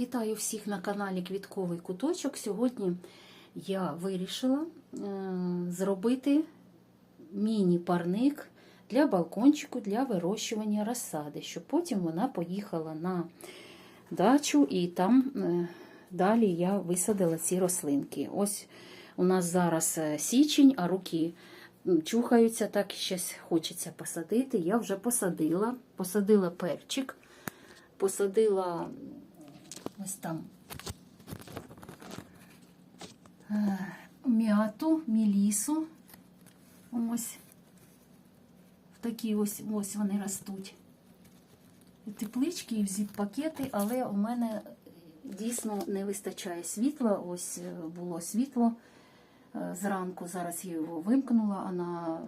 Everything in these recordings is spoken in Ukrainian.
Вітаю всіх на каналі Квітковий Куточок. Сьогодні я вирішила е, зробити міні-парник для балкончику для вирощування розсади, щоб потім вона поїхала на дачу і там е, далі я висадила ці рослинки. Ось у нас зараз е, січень, а руки чухаються, так щось хочеться посадити. Я вже посадила, посадила перчик, посадила ось там е, м'яту, мілісу. Ось в такі ось ось вони ростуть. Теплички і зіп-пакети, але у мене дійсно не вистачає світла. Ось е, було світло е, зранку. Зараз я його вимкнула, а на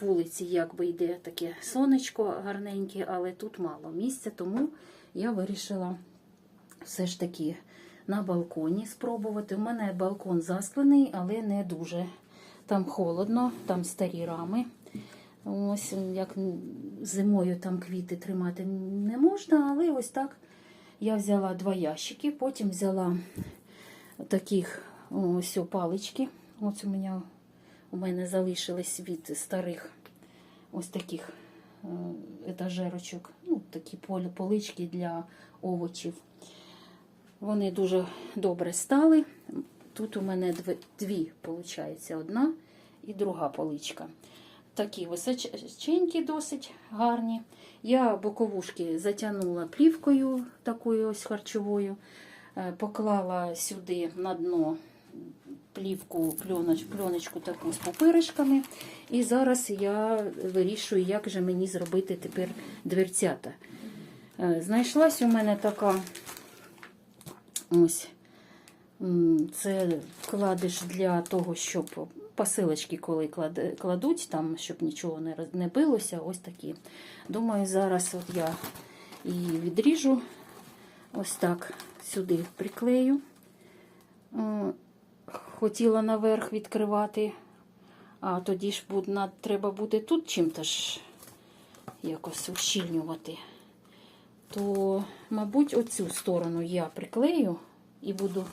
вулиці якби йде таке сонечко гарненьке, але тут мало місця, тому я вирішила все ж таки на балконі спробувати. У мене балкон засклений, але не дуже. Там холодно, там старі рами. Ось як зимою там квіти тримати не можна, але ось так я взяла два ящики, потім взяла таких ось палички. Ось у мене, у мене залишились від старих ось таких етажерочок, ну, такі полички для овочів. Вони дуже добре стали. Тут у мене дві, дві виходить, одна і друга поличка. Такі височенькі, досить гарні. Я боковушки затягнула плівкою такою ось харчовою, Е, поклала сюди на дно плівку, пленоч, пленочку таку з пупиришками. І зараз я вирішую, як же мені зробити тепер дверцята. Е, Знайшлась у мене така ось це вкладиш для того, щоб посилочки, коли кладуть, там, щоб нічого не, билося, ось такі. Думаю, зараз от я її відріжу, ось так сюди приклею. Хотіла наверх відкривати, а тоді ж треба буде тут чим-то ж якось ущільнювати. То, мабуть, оцю сторону я приклею і буду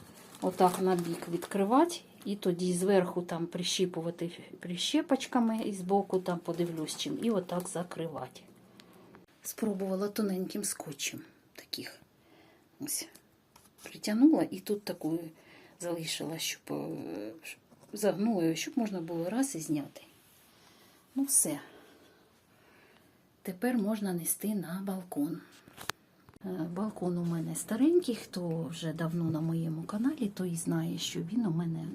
отак на бік відкривати, і тоді зверху там прищіпувати прищепочками, і збоку там подивлюсь чим, і отак закривати. Спробувала тоненьким скотчем таких. Ось притягнула і тут таку залишила, щоб е, загнула, її, щоб можна було раз і зняти. Ну, все. Тепер можна нести на балкон. Е, Балкон у мене старенький, хто вже давно на моєму каналі, той знає, що він у мене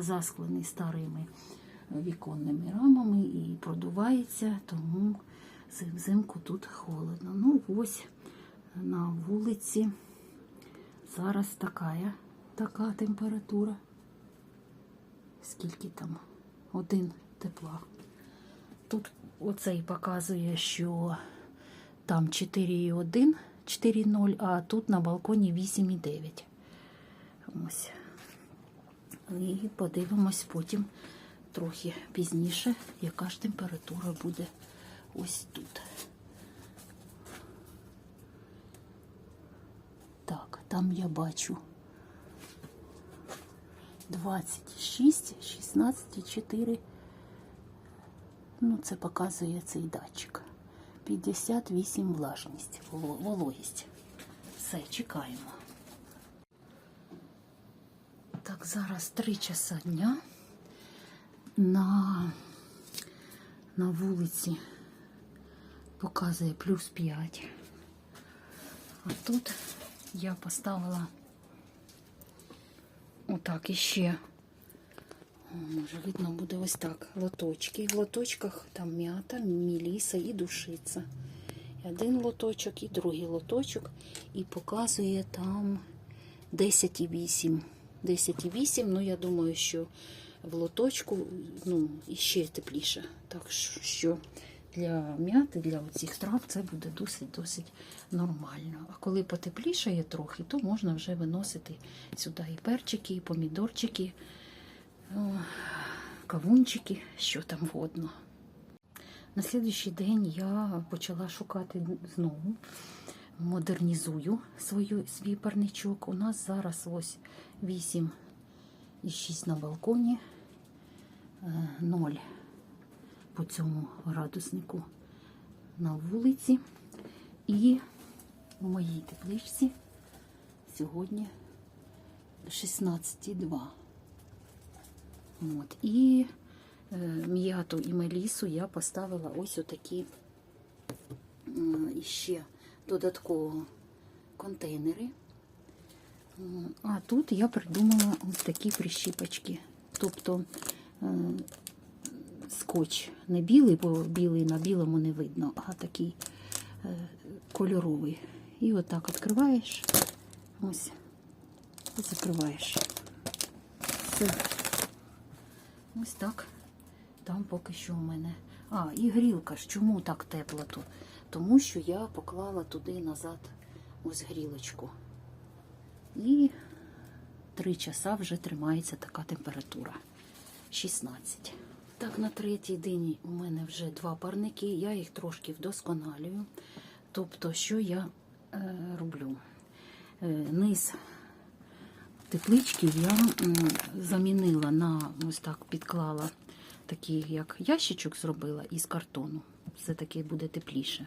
засклений старими віконними рамами і продувається, тому взимку тут холодно. Ну, ось на вулиці зараз така, така температура. Скільки там? Один тепла. Тут оцей показує, що там 4,1, 4,0, а тут на балконі 8,9. Ось. І подивимось потім трохи пізніше, яка ж температура буде ось тут. Так, там я бачу 26, 16, 4. Ну, це показує цей датчик. 58 влажність, вологість. Все, чекаємо. Так, зараз 3 часа дня. На, на вулиці показує плюс 5. А тут я поставила отак іще. Може, видно буде ось так. Лоточки. В лоточках там м'ята, міліса і душиця. Один лоточок, і другий лоточок. І показує там 10,8. 10,8, ну я думаю, що в лоточку ну, іще тепліше. Так що для м'яти, для оцих трав це буде досить-досить нормально. А коли потеплішає трохи, то можна вже виносити сюди і перчики, і помідорчики, кавунчики, що там вгодно. На слідуючий день я почала шукати знову модернізую свій парничок. У нас зараз ось 8 і 6 на балконі, 0 по цьому градуснику на вулиці. І у моїй тепличці сьогодні 16,2. От. І е, м'яту і мелісу я поставила ось отакі м, іще додатково контейнери. А тут я придумала ось такі прищіпочки. Тобто е, скотч не білий, бо білий на білому не видно, а такий е, кольоровий. І отак відкриваєш, ось, і закриваєш. Все. Ось так. Там поки що у мене. А, і грілка ж. Чому так тепло тут? Тому що я поклала туди назад ось грілочку. І три часа вже тримається така температура. 16. Так, на третій день у мене вже два парники, я їх трошки вдосконалюю. Тобто, що я е, роблю? Е, низ теплички я е, замінила на ось так підклала такий, як ящичок зробила із картону. Все таки буде тепліше.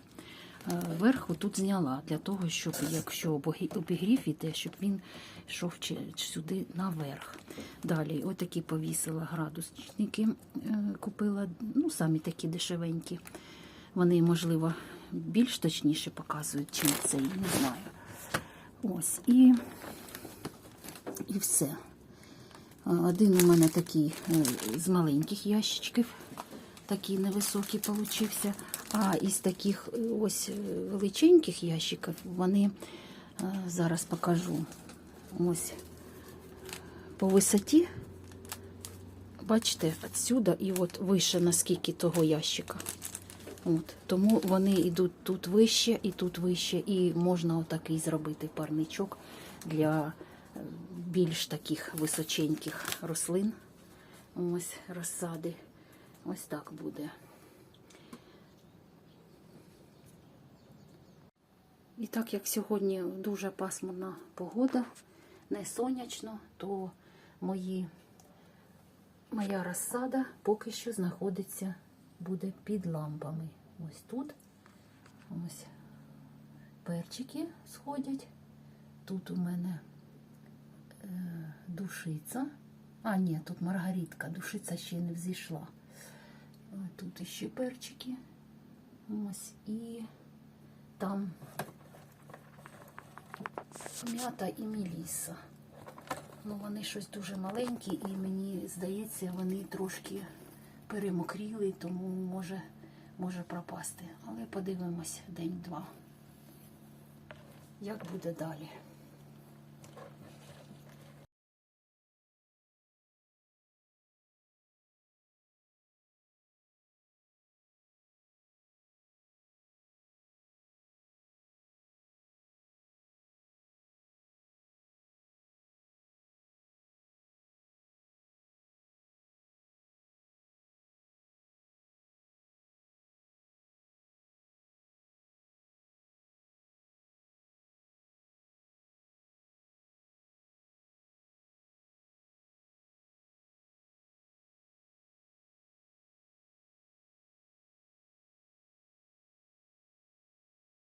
Е, Верху тут зняла для того, щоб якщо обігрів іде, щоб він йшов сюди наверх. Далі, отакі повісила градусники, е, купила, ну самі такі дешевенькі. Вони, можливо, більш точніше показують, чим цей, не знаю. Ось і і все. Один у мене такий е, з маленьких ящичків, такий невисокий получився. А із таких е, ось е, величеньких ящиків вони е, зараз покажу ось по висоті. Бачите, відсюди і от вище наскільки того ящика. От, тому вони йдуть тут вище і тут вище, і можна отакий зробити парничок для більш таких височеньких рослин. Ось розсади. Ось так буде. І так як сьогодні дуже пасмурна погода, не сонячно, то мої, моя розсада поки що знаходиться буде під лампами. Ось тут. Ось перчики сходять. Тут у мене е, душиця. А, ні, тут маргаритка, душиця ще не взійшла. Тут іще перчики. Ось і там м'ята і меліса. Ну, вони щось дуже маленькі, і мені здається, вони трошки перемокріли, тому може, може пропасти. Але подивимось день-два. Як буде далі?